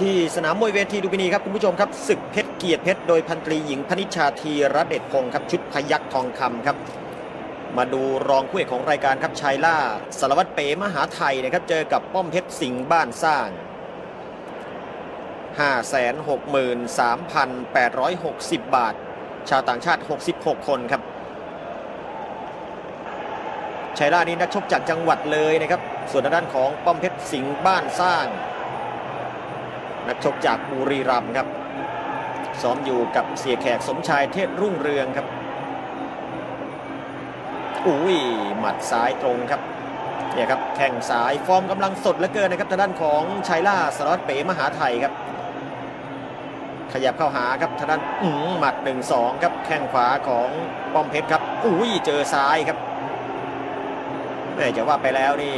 ที่สนามมวยเวทีลุมพินีครับคุณผู้ชมครับศึกเพชรเกียรติเพชรโดยพันตรีหญิงพนิชชาธีระเดชพงศ์ครับชุดพยักทองคำครับ มาดูรองคู่เอกของรายการครับชัยล่าสารวัตรเป๋มหาไทยนะครับเจอกับป้อมเพชรสิงห์บ้านสร้าง 563,860 บาท ชาวต่างชาติ 66 คนครับชัยล่านี้นักชกจากจังหวัดเลยนะครับส่วนด้านของป้อมเพชรสิงห์บ้านสร้าง นักชกจากบุรีรัมย์ครับซ้อมอยู่กับเสียแขกสมชายเทศรุ่งเรืองครับอุ้ยหมัดซ้ายตรงครับเนี่ยครับแข้งซ้ายฟอร์มกำลังสดเหลือเกินนะครับทางด้านของชัยล่าสารวัตรเป๋มหาไทยครับ ขยับเข้าหาครับทางด้านอืมหมัด1นสองครับแข้งขวาของป้อมเพชรครับอุ้ยเจอซ้ายครับแม่จะว่าไปแล้วนี่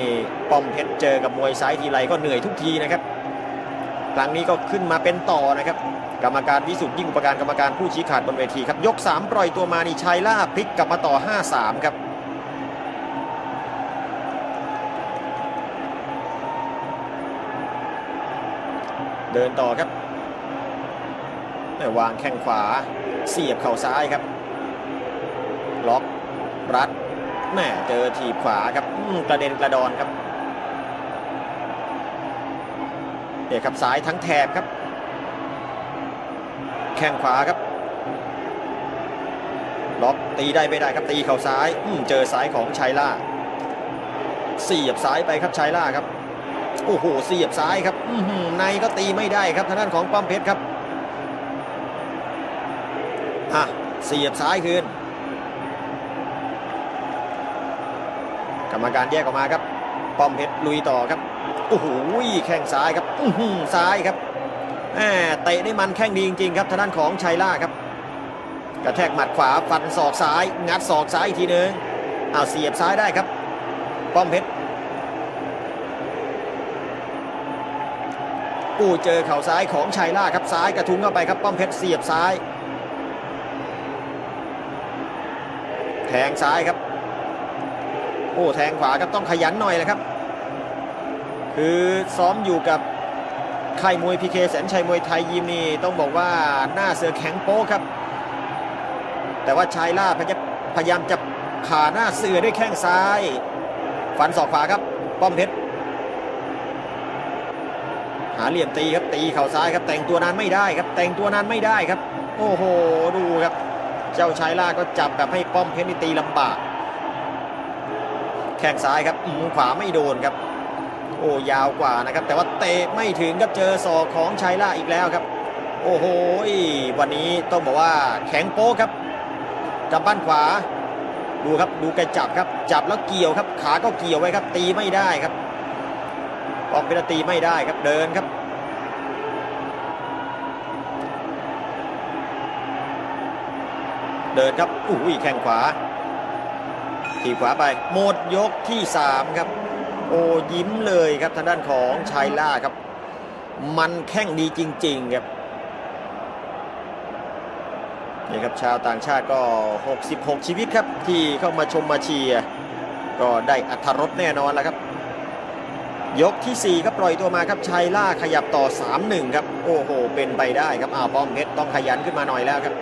ป้อมเพชรเจอกับมวยซ้ายทีไรก็เหนื่อยทุกทีนะครับ ครั้งนี้ก็ขึ้นมาเป็นต่อนะครับ กรรมการวิสุทธิ์ยิ่งอุปการกรรมการผู้ชี้ขาดบนเวทีครับ ยก 3 ปล่อยตัวมานี่ชัยล่าพลิกกลับมาต่อ 5-3 ครับเดินต่อครับแม่วางแข้งขวา เสียบเข่าซ้ายครับ ล็อกรัดแม่เจอถีบขวาครับกระเด็นกระดอนครับ เนี่ยครับซ้ายทั้งแถบครับ แข้งขวาครับ ล็อกตีได้ไม่ได้ครับตีเข่าซ้ายอืมเจอซ้ายของชัยล่าเสียบซ้ายไปครับชัยล่าครับโอ้โหเสียบซ้ายครับอื้อหือในก็ตีไม่ได้ครับทางด้านของป้อมเพชรครับอะเสียบซ้ายคืน กรรมการแยกออกมาครับ ป้อมเพชรลุยต่อครับ โอ้โหแข้งซ้ายครับอืซ้ายครับแหมเตะได้มันแข้งดีจริงๆครับทางด้านของชัยล่าครับ กระแทกหมัดขวาฟันศอกซ้าย งัดศอกซ้ายอีกทีหนึ่งอ้าเสียบซ้ายได้ครับ ป้อมเพชรอู้เจอเข่าซ้ายของชัยล่าครับซ้ายกระทุ้งเข้าไปครับป้อมเพชรเสียบซ้าย แทงซ้ายครับโอ้แทงขวาครับต้องขยันหน่อยแหละครับ คือซ้อมอยู่กับค่ายมวยพีเคแสนชัยมวยไทยยิมนี่ต้องบอกว่าหน้าเสือแข็งโป๊ครับ แต่ว่าชัยล่าพยายามจะผ่าหน้าเสือด้วยแข้งซ้ายฟันศอกขวาครับ ป้อมเพชรหาเหลี่ยมตีครับตีเข่าซ้ายครับแต่งตัวนานไม่ได้ครับ แต่งตัวนานไม่ได้ครับ โอ้โหดูครับ เจ้าชายล่าก็จับแบบให้ป้อมเพชรนี่ตีลำบาก แข้งซ้ายครับอืมขวาไม่โดนครับ โอ้ยาวกว่านะครับ แต่ว่าเตะไม่ถึงครับเจอศอกของชายล่าอีกแล้วครับ โอ้โหวันนี้ต้องบอกว่าแข็งโป๊ครับจับบ้านขวา ดูครับดูแกจับครับ จับแล้วเกี่ยวครับ ขาก็เกี่ยวไว้ครับ ตีไม่ได้ครับออกเป็นตีไม่ได้ครับเดินครับเดินครับอุ้ยแข้งขวา ทีขวาไป หมดยกที่ 3 ครับ โอ้ยิ้มเลยครับทางด้านของชายล่าครับ มันแข้งดีจริง ๆ ครับนี่ครับชาวต่างชาติก็ 66 ชีวิตครับ ที่เข้ามาชมมาเชียร์ก็ได้อัธรสแน่นอนแล้วครับ ยกทีสี่4 ครับปล่อยตัวมาครับชัยล่าขยับต่อ 3-1 ครับ โอ้โห เป็นไปได้ครับอ้าวป้อมเพชรต้องขยันขึ้นมาหน่อยแล้วครับ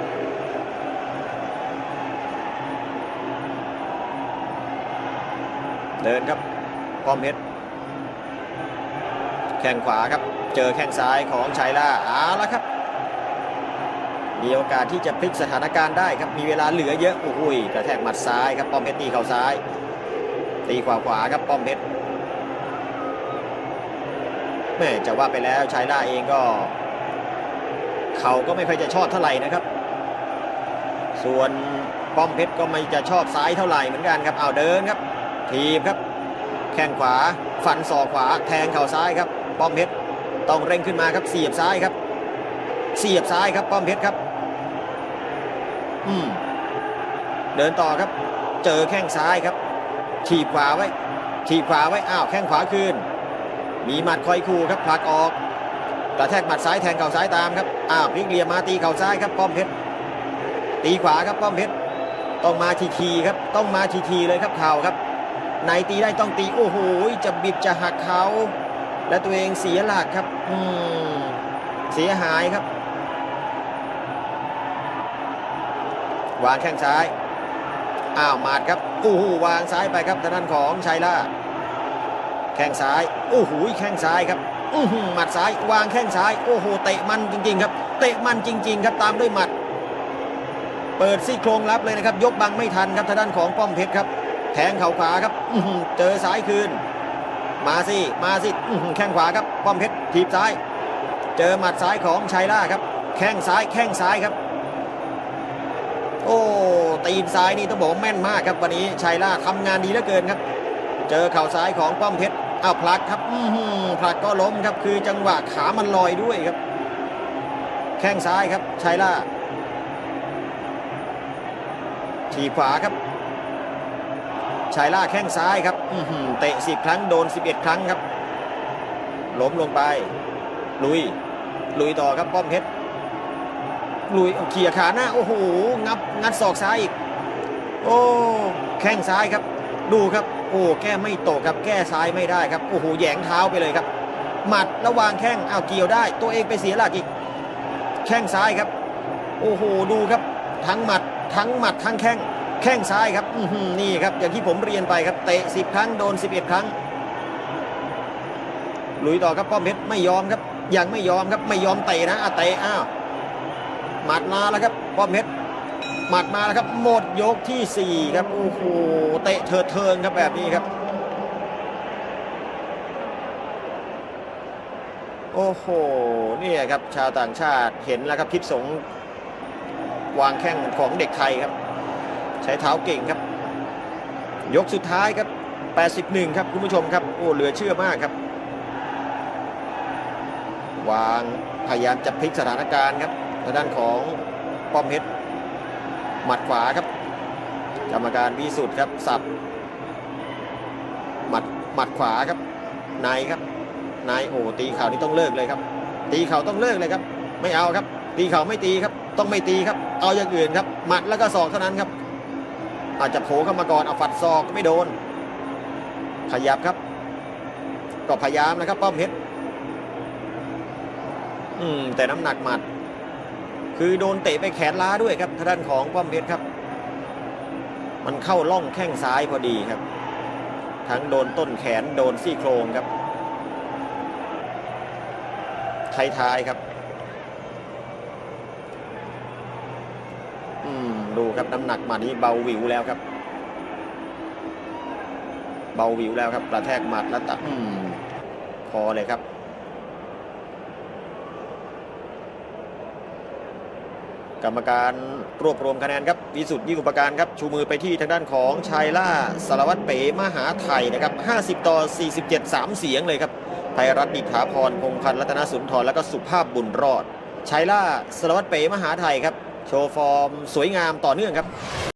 เดินครับ ป้อมเพชรแข้งขวาครับ เจอแข้งซ้ายของชัยล่าเอาละครับ มีโอกาสที่จะพลิกสถานการณ์ได้ครับ มีเวลาเหลือเยอะ โอ้โหกระแทกหมัดซ้ายครับ ป้อมเพชรตีเข่าซ้าย ตีขวาขวาครับ ป้อมเพชรแม่จะว่าไปแล้วชายล่าเองก็ เขาก็ไม่ค่อยจะชอบเท่าไหร่นะครับ ส่วนป้อมเพชรก็ไม่จะชอบซ้ายเท่าไหร่เหมือนกันครับ เอาเดินครับ ทีบครับ แข้งขวาฟันศอกขวา แทงเข่าซ้ายครับ ป้อมเพชรต้องเร่งขึ้นมาครับ เสียบซ้ายครับ เสียบซ้ายครับ ป้อมเพชรครับ อืม เดินต่อครับ เจอแข้งซ้ายครับ ถีบขวาไว้ ถีบขวาไว้ อ้าว แข้งขวาคืน มีหมัดคอยคู่ครับผลักออก กระแทกหมัดซ้ายแทงเข่าซ้ายตามครับ อ้าวพลิกเหลี่ยมมาตีเข่าซ้ายครับ ป้อมเพชร ตีขวาครับ ป้อมเพชร ต้องมาทีทีครับ ต้องมาทีทีเลยครับเข่าครับ ในตีได้ต้องตีโอ้โหจะบิดจะหักเขาและตัวเองเสียหลักครับอืมเสียหายครับวางแข้งซ้ายอ้าวมาดครับโอ้โหวางซ้ายไปครับทางด้านของชัยล่าแข้งซ้ายโอ้โหแข้งซ้ายครับอื้อหือหมัดซ้ายวางแข้งซ้ายโอ้โหเตะมันจริง ๆ ครับ เตะมันจริง ๆ ครับตามด้วยหมัด เปิดซี่โครงรับเลยนะครับ ยกบังไม่ทันครับทางด้านของป้อมเพชรครับ แทงเข่าขวาครับเจอซ้ายคืน มาสิมาสิแข้งขวาครับป้อมเพชรถีบซ้าย เจอหมัดซ้ายของชัยล่าครับ แข้งซ้ายแข้งซ้ายครับ โอ้ตีนซ้ายนี่ต้องบอกแม่นมากครับวันนี้ชัยล่าทำงานดีเหลือเกินครับ เจอเข่าซ้ายของป้อมเพชรอ้าวผลักครับอื้อหือผลักก็ล้มครับ คือจังหวะขามันลอยด้วยครับ แข้งซ้ายครับชัยล่าทีบขวาครับ ชัยล่าแข้งซ้ายครับเตะสิบครั้งโดน 11 ครั้งครับ ล้มลงไป ลุย ลุยต่อครับป้อมเพชรลุยเขี่ยขาหน้า โอ้โห งับงัดศอกซ้ายอีก โอ้ แข้งซ้ายครับ ดูครับ โอ้ แก้ไม่ตกครับ แก้ซ้ายไม่ได้ครับ โอ้โห แยงเท้าไปเลยครับ หมัดระวางแข้งอ้าวเกี่ยวได้ ตัวเองไปเสียหลักอีก แข้งซ้ายครับ โอ้โห ดูครับ ทั้งหมัด ทั้งหมัด ทั้งแข้ง แข้งซ้ายครับนี่ครับ อย่างที่ผมเรียนไปครับ เตะ 10 ครั้งโดน 11 ครั้ง ลุยต่อครับป้อมเพชรไม่ยอมครับ ยังไม่ยอมครับ ไม่ยอมเตะนะอะเตะอ้าวหมัดมาแล้วครับป้อมเพชรหมัดมาแล้วครับ หมดยกทีสี่ 4 ครับ โอ้โห เตะเถิดเทิงครับแบบนี้ครับ โอ้โห นี่ครับ ชาวต่างชาติเห็นแล้วครับทิพสงวางแข้งของเด็กไทยครับ ใช้เท้าเก่งครับ ยกสุดท้ายครับ 81 ครับคุณผู้ชมครับโอ้เหลือเชื่อมากครับ วางพยายามจะพลิกสถานการณ์ครับทางด้านของป้อมเพชรหมัดขวาครับ กรรมการวิสุทธ์ครับสับหมัดหมัดขวาครับนายครับนายโอ้ตีเข่านี่ต้องเลิกเลยครับ ตีเข่าต้องเลิกเลยครับ ไม่เอาครับ ตีเข่าไม่ตีครับ ต้องไม่ตีครับ เอาอย่างอื่นครับ หมัดแล้วก็ศอกเท่านั้นครับ อาจจะโผล่เข้ามาก่อนเอาฝัดศอกไม่โดน ขยับครับ ก็พยายามนะครับป้อมเพชรอืม แต่น้ำหนักหมัด คือโดนเตะไปแขนล้าด้วยครับทางด้านของป้อมเพชรครับ มันเข้าล่องแข้งซ้ายพอดีครับ ทั้งโดนต้นแขนโดนซี่โครงครับไท้ายครับ อืม ดูครับน้ำหนักหมัดนี้เบาหวิวแล้วครับ เบาหวิวแล้วครับกระแทกหมัดแล้วตัดอืมพอเลยครับกรรมการรวบรวมคะแนนครับวิสุทธิ์ยิ่งอุปการครับชูมือไปที่ทางด้านของชัยล่าสารวัตรเป๋มหาไทยนะครับ 50 ต่อ 47 3 เสียงเลยครับไทยรัฐดิษฐาพรพงษ์พันธ์รัตนสุนทรแล้วก็สุภาพบุญรอดชัยล่าสารวัตรเป๋มหาไทยครับ โชว์ฟอร์มสวยงามต่อเนื่องครับ